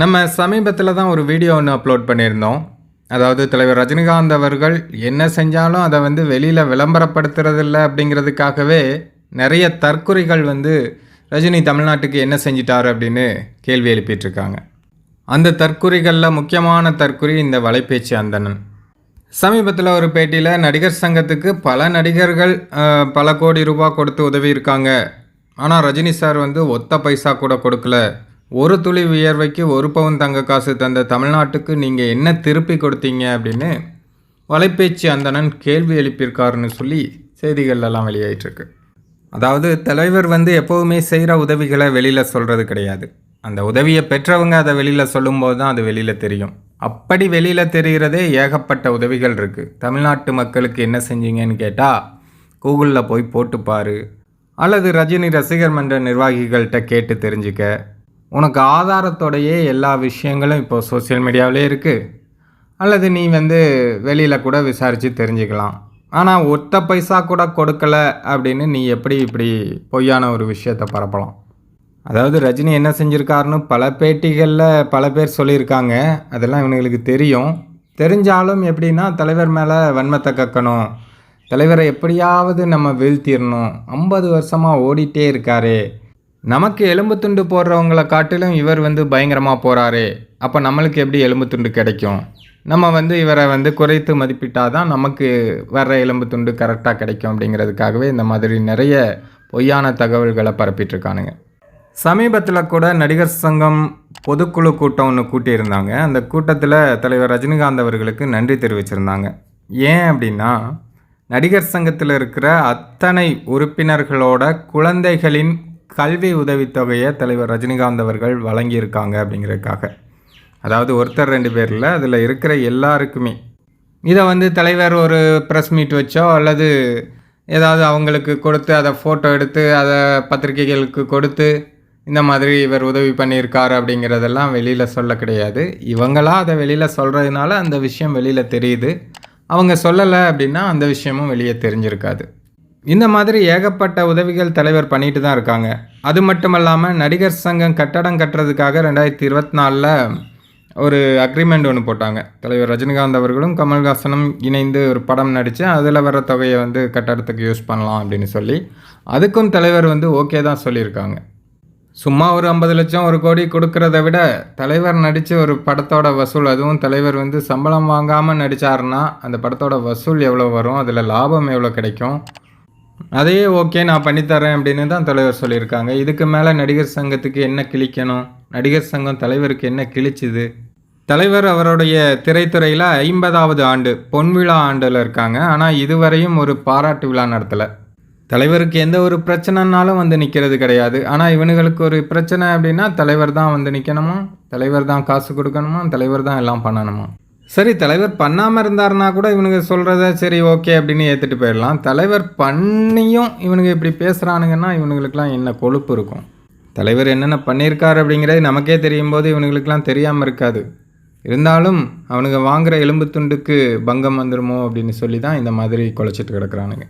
நம்ம சமீபத்தில் தான் ஒரு வீடியோ ஒன்று அப்லோட் பண்ணியிருந்தோம். அதாவது தலைவர் ரஜினிகாந்த் அவர்கள் என்ன செஞ்சாலும் அதை வந்து வெளியில் விளம்பரப்படுத்துறதில்ல அப்படிங்கிறதுக்காகவே நிறைய தற்குறிகள் வந்து ரஜினி தமிழ்நாட்டுக்கு என்ன செஞ்சிட்டார் அப்படின்னு கேள்வி எழுப்பிட்டுருக்காங்க. அந்த தற்குறிகளில் முக்கியமான தற்குறி இந்த வலைபேச்சு அந்தணன். சமீபத்தில் ஒரு பேட்டியில் நடிகர் சங்கத்துக்கு பல நடிகர்கள் பல கோடி ரூபாய் கொடுத்து உதவி இருக்காங்க ஆனால் ரஜினி சார் வந்து ஒத்த பைசா கூட கொடுக்கல. ஒரு துளி வியர்வைக்கு ஒரு பவுன் தங்க காசு தந்த தமிழ்நாட்டுக்கு நீங்கள் என்ன திருப்பி கொடுத்தீங்க அப்படின்னு வலைபேச்சு அந்தணன் கேள்வி எழுப்பியிருக்காருன்னு சொல்லி செய்திகள்லாம் வெளியாயிட்ருக்கு அதாவது தலைவர் வந்து எப்போவுமே செய்கிற உதவிகளை வெளியில் சொல்கிறது கிடையாது. அந்த உதவியை பெற்றவங்க அதை வெளியில் சொல்லும்போது தான் அது வெளியில் தெரியும். அப்படி வெளியில் தெரிகிறதே ஏகப்பட்ட உதவிகள் இருக்குது தமிழ்நாட்டு மக்களுக்கு என்ன செஞ்சீங்கன்னு கேட்டால் கூகுளில் போய் போட்டு அல்லது ரஜினி ரசிகர் மன்ற நிர்வாகிகள்கிட்ட கேட்டு தெரிஞ்சுக்க உனக்கு ஆதாரத்தோடையே எல்லா விஷயங்களும் இப்போ சோஷியல் மீடியாவிலே இருக்குது அல்லது நீ வந்து வெளியில் கூட விசாரித்து தெரிஞ்சுக்கலாம். ஆனால் ஒத்த பைசா கூட கொடுக்கல அப்படின்னு நீ எப்படி இப்படி பொய்யான ஒரு விஷயத்தை பரப்பலாம்? அதாவது ரஜினி என்ன செஞ்சுருக்காருன்னு பல பேட்டிகளில் பல பேர் சொல்லியிருக்காங்க. அதெல்லாம் இவனுங்களுக்கு தெரியும். தெரிஞ்சாலும் எப்படின்னா தலைவர் மேலே வன்மத்தை கக்கணும். தலைவரை எப்படியாவது நம்ம வீழ்த்திடணும். ஐம்பது வருஷமாக ஓடிட்டே இருக்காரே. நமக்கு எலும்பு துண்டு போடுறவங்கள காட்டிலும் இவர் வந்து பயங்கரமாக போகிறாரே அப்போ நம்மளுக்கு எப்படி எலும்பு துண்டு கிடைக்கும்? நம்ம வந்து இவரை வந்து குறைத்து மதிப்பிட்டால் தான் நமக்கு வர்ற எலும்பு துண்டு கரெக்டாக கிடைக்கும் அப்படிங்கிறதுக்காகவே இந்த மாதிரி நிறைய பொய்யான தகவல்களை பரப்பிட்டுருக்கானுங்க. சமீபத்தில் கூட நடிகர் சங்கம் பொதுக்குழு கூட்டம் ஒன்று கூட்டியிருந்தாங்க. அந்த கூட்டத்தில் தலைவர் ரஜினிகாந்த் அவர்களுக்கு நன்றி தெரிவிச்சிருந்தாங்க. ஏன் அப்படின்னா நடிகர் சங்கத்தில் இருக்கிற அத்தனை உறுப்பினர்களோட குழந்தைகளின் கல்வி உதவித்தொகையை தலைவர் ரஜினிகாந்த் அவர்கள் வழங்கியிருக்காங்க அப்படிங்கிறதுக்காக. அதாவது ஒருத்தர் ரெண்டு பேரில் அதில் இருக்கிற எல்லாருக்குமே. இதை வந்து தலைவர் ஒரு ப்ரெஸ் மீட் வச்சோ அல்லது ஏதாவது அவங்களுக்கு கொடுத்து அதை ஃபோட்டோ எடுத்து அதை பத்திரிகைகளுக்கு கொடுத்து இந்த மாதிரி இவர் உதவி பண்ணியிருக்காரு அப்படிங்கிறதெல்லாம் வெளியில் சொல்ல கிடையாது. இவங்களாம் அதை வெளியில் சொல்கிறதுனால அந்த விஷயம் வெளியில் தெரியுது. அவங்க சொல்லலை அப்படின்னா அந்த விஷயமும் வெளியே தெரிஞ்சிருக்காது. இந்த மாதிரி ஏகப்பட்ட உதவிகள் தலைவர் பண்ணிட்டு தான் இருக்காங்க. அது மட்டும் இல்லாமல் நடிகர் சங்கம் கட்டடம் கட்டுறதுக்காக ரெண்டாயிரத்தி இருபத்தி நாலில் ஒரு அக்ரிமெண்ட் ஒன்று போட்டாங்க. தலைவர் ரஜினிகாந்த் அவர்களும் கமல்ஹாசனும் இணைந்து ஒரு படம் நடித்து அதில் வர தொகையை வந்து கட்டடத்துக்கு யூஸ் பண்ணலாம் அப்படின்னு சொல்லி அதுக்கும் தலைவர் வந்து ஓகே தான் சொல்லியிருக்காங்க. சும்மா ஒரு ஐம்பது லட்சம் ஒரு கோடி கொடுக்கறத விட தலைவர் நடித்த ஒரு படத்தோட வசூல் அதுவும் தலைவர் வந்து சம்பளம் வாங்காமல் நடித்தாருன்னா அந்த படத்தோட வசூல் எவ்வளோ வரும் அதில் லாபம் எவ்வளோ கிடைக்கும் அதையே ஓகே நான் பண்ணித்தரேன் அப்படின்னு தான் தலைவர் சொல்லியிருக்காங்க. இதுக்கு மேலே நடிகர் சங்கத்துக்கு என்ன கிழிக்கணும்? நடிகர் சங்கம் தலைவருக்கு என்ன கிழிச்சுது? தலைவர் அவருடைய திரைத்துறையில் ஐம்பதாவது ஆண்டு பொன்விழா ஆண்டில் இருக்காங்க. ஆனால் இதுவரையும் ஒரு பாராட்டு விழா நடத்தலை. தலைவருக்கு எந்த ஒரு பிரச்சனைனாலும் வந்து நிற்கிறது கிடையாது. ஆனால் இவனுங்களுக்கு ஒரு பிரச்சனை அப்படின்னா தலைவர் தான் வந்து நிற்கணுமா தலைவர் தான் காசு கொடுக்கணுமா? தலைவர் தான் எல்லாம் பண்ணணுமா? சரி தலைவர் பண்ணாமல் இருந்தாருன்னா கூட இவனுங்க சொல்கிறத சரி ஓகே அப்படின்னு ஏற்றுட்டு போயிடலாம். தலைவர் பண்ணியும் இவனுங்க இப்படி பேசுகிறானுங்கன்னா இவனுங்களுக்கெலாம் என்ன கொழுப்பு இருக்கும்? தலைவர் என்னென்ன பண்ணியிருக்காரு அப்படிங்கிறது நமக்கே தெரியும் போது இவனுங்களுக்கெலாம் தெரியாமல் இருக்காது. இருந்தாலும் அவனுங்க வாங்குகிற எலும்பு துண்டுக்கு பங்கம் வந்துடுமோ அப்படின்னு சொல்லி தான் இந்த மாதிரி குலைச்சிட்டு கிடக்குறானுங்க.